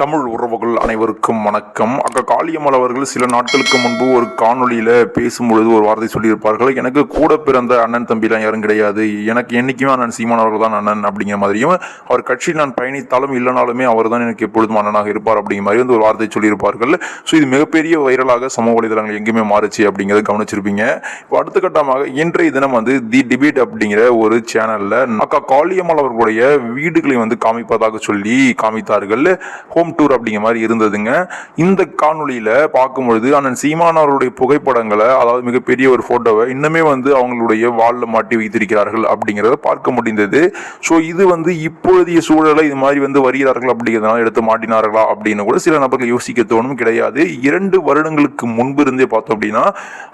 தமிழ் உறவுகள் அனைவருக்கும் வணக்கம். அக்கா காளியம்மாள் அவர்கள் சில நாட்களுக்கு முன்பு ஒரு காணொளியில் பேசும்பொழுது ஒரு வார்த்தை சொல்லியிருப்பார்கள். எனக்கு கூட பிறந்த அண்ணன் தம்பிலாம் யாரும் கிடையாது. எனக்கு என்றைக்குமே அண்ணன் சீமான் அவர்கள் தான் அண்ணன் அப்படிங்கிற மாதிரியும் அவர் கட்சியில் நான் பயணித்தாலும் இல்லைனாலுமே அவர் தான் எனக்கு எப்பொழுதும் அண்ணனாக இருப்பார் அப்படிங்கிற மாதிரி வந்து ஒரு வார்த்தை சொல்லியிருப்பார்கள். ஸோ இது மிகப்பெரிய வைரலாக சமூக வலைதளங்கள் எங்கேயுமே மாறுச்சு அப்படிங்கிறத கவனிச்சிருப்பீங்க. இப்போ அடுத்த கட்டமாக இன்றைய தினம் வந்து தி டிபேட் அப்படிங்கிற ஒரு சேனலில் அக்கா காளியம்மாள் அவர்களுடைய வீடுகளை வந்து காமிப்பதாக சொல்லி காமித்தார்கள். ஹோம் டூர் அப்படிங்கிற மாதிரி இருந்ததுங்க. இந்த காணொலியில் பார்க்கும்பொழுது அண்ணன் சீமான் புகைப்படங்களை அதாவது மிகப்பெரிய ஒரு போட்டோவை இன்னுமே வந்து அவங்களுடைய வால்ல மாட்டி வைத்திருக்கிறார்கள் அப்படிங்கிறத பார்க்க முடிந்தது. ஸோ இது வந்து இப்பொழுதைய சூழலை இது மாதிரி வந்து வருகிறார்கள் அப்படிங்கிறதுனால எடுத்து மாட்டினார்களா அப்படின்னு கூட சில நபர்கள் யோசிக்க தோணும் கிடையாது. இரண்டு வருடங்களுக்கு முன்பு இருந்தே பார்த்தோம் அப்படின்னா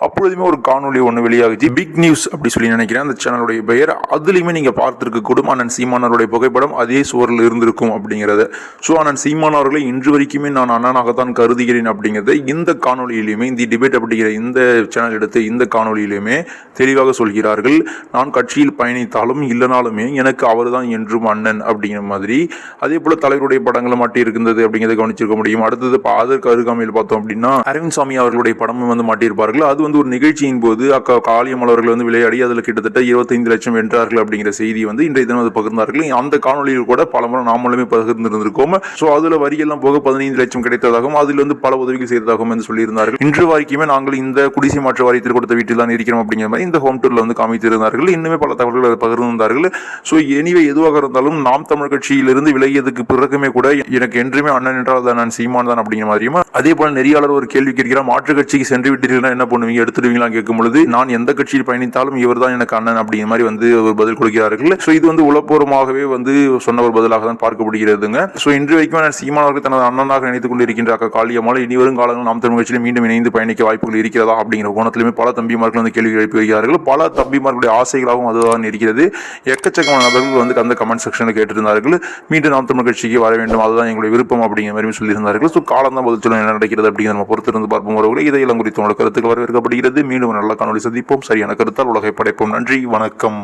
அப்பொழுதுமே ஒரு காணொளி ஒன்று வெளியாகுச்சு. பிக் நியூஸ் அப்படி சொல்லி நினைக்கிறேன். அந்த சேனலுடைய பெயர். அதுலேயுமே நீங்கள் பார்த்துருக்க கூடும் அண்ணன் சீமானவருடைய புகைப்படம் அதே சுவரில் இருந்திருக்கும் அப்படிங்கிறது. ஸோ அண்ணன் சீமான் அவர்களை இன்று வரைக்குமே நான் அண்ணனாகத்தான் கருதுகிறேன் அப்படிங்கிறத இந்த காணொலியிலுமே இந்த டிபேட் அப்படிங்கிற இந்த சேனல் எடுத்து இந்த காணொலியிலுமே தெளிவாக சொல்கிறார்கள். நான் கட்சியில் பயணித்தாலும் இல்லைனாலுமே எனக்கு அவர்தான் என்றும் அண்ணன் அப்படிங்கிற மாதிரி. அதே போல தலைவருடைய படங்களும் மாட்டி இருக்கின்றது அப்படிங்கிறத கவனிச்சிருக்க முடியும். அடுத்தது அதற்கு அருகாமையில் பார்த்தோம் அப்படின்னா அரவிந்த் சாமி அவர்களுடைய படமும் வந்து மாட்டியிருப்பார்கள். அது வந்து ஒரு நிகழ்ச்சியின் போது அக்கா காளியம்மாள் அவர்கள் வந்து விளையாடி அதில் கிட்டத்தட்ட இருபத்தைந்து லட்சம் வென்றார்கள் அப்படிங்கிற செய்தி வந்து இன்றைய தினம் அது பகிர்ந்தார்கள். அந்த காணொளியில் கூட பல முறை நாமளுமே பகிர்ந்திருந்திருக்கோம். ஸோ அதில் வரியெல்லாம் போக பதினைந்து லட்சம் கிடைத்ததாகவும் அதில் வந்து பல உதவிகள் செய்ததாகவும் என்று சொல்லியிருந்தார்கள். இன்று வரைக்குமே நாங்கள் இந்த குடிசை மாற்று வாரியத்தில் கொடுத்த வீட்டில் தான் இருக்கிறோம் அப்படிங்கிற மாதிரி இந்த ஹோம் டூர்ல வந்து காமித்திருந்தார்கள். இன்னுமே பல தகவல்கள் பகிர்ந்திருந்தார்கள். ஸோ எனிவே எதுவாக இருந்தாலும் நாம் தமிழ் கட்சியிலிருந்து விலகியதுக்கு பிறகுமே கூட எனக்கு என்றுமே அண்ணன் என்றால் தான் நான் சீமான் தான் அப்படிங்கிற மாதிரியும் அதே போல நெறியாளர் ஒரு கேள்வி கேட்கிறார் மாற்று கட்சிக்கு சென்று விட்டீர்களா என்ன பண்ணுவீங்க எடுத்துடுவீங்களா கேட்கும் பொழுது நான் எந்த கட்சியில் பயணித்தாலும் இவர் தான் எனக்கு அண்ணன் அப்படிங்கிற மாதிரி வந்து ஒரு பதில் கொடுக்கிறார்கள். ஸோ இது வந்து உளப்பூர்வமாகவே வந்து சொன்ன ஒரு பதிலாக தான் பார்க்கப்படுகிறதுங்க. ஸோ இன்று வரைக்கும் நான் சீமான் அவர்கள் தனது அண்ணனாக நினைத்துக் கொண்டிருக்கின்ற அக்கா காளியம்மாள் இனி வரும் காலங்களில் நாம் தமிழ் கட்சியில் மீண்டும் இணைந்து பயணிக்க வாய்ப்புகள் இருக்கிறதா அப்படிங்கிற கோணத்திலுமே பல தம்பிமார்கள் வந்து கேள்வி எழுப்பி வருகிறார்கள். பல தம்பிமார்களுடைய ஆசைகளாகவும் அதுதான் இருக்கிறது. எக்கச்சக்கமான நபர்கள் வந்து அந்த கமெண்ட் செக்ஷனில் கேட்டிருந்தார்கள். மீண்டும் நாம் தமிழ் கட்சிக்கு வர வேண்டும். அதுதான் எங்களுடைய விருப்பம் அப்படிங்கிற மாதிரி சொல்லியிருந்தார்கள். ஸோ காலம் தான் பதில் என்ன நடக்கிறது அப்படிங்கிற நம்ம பொறுத்திருந்து பார்ப்போம். உறவுகளை இதையெல்லாம் குறித்து உங்களோட கருத்துக்கள் வரவேற்கப்படுகிறது. மீண்டும் ஒரு நல்ல காணொலி சந்திப்போம். சரியான கருத்தால் உலகை படைப்போம். நன்றி. வணக்கம்.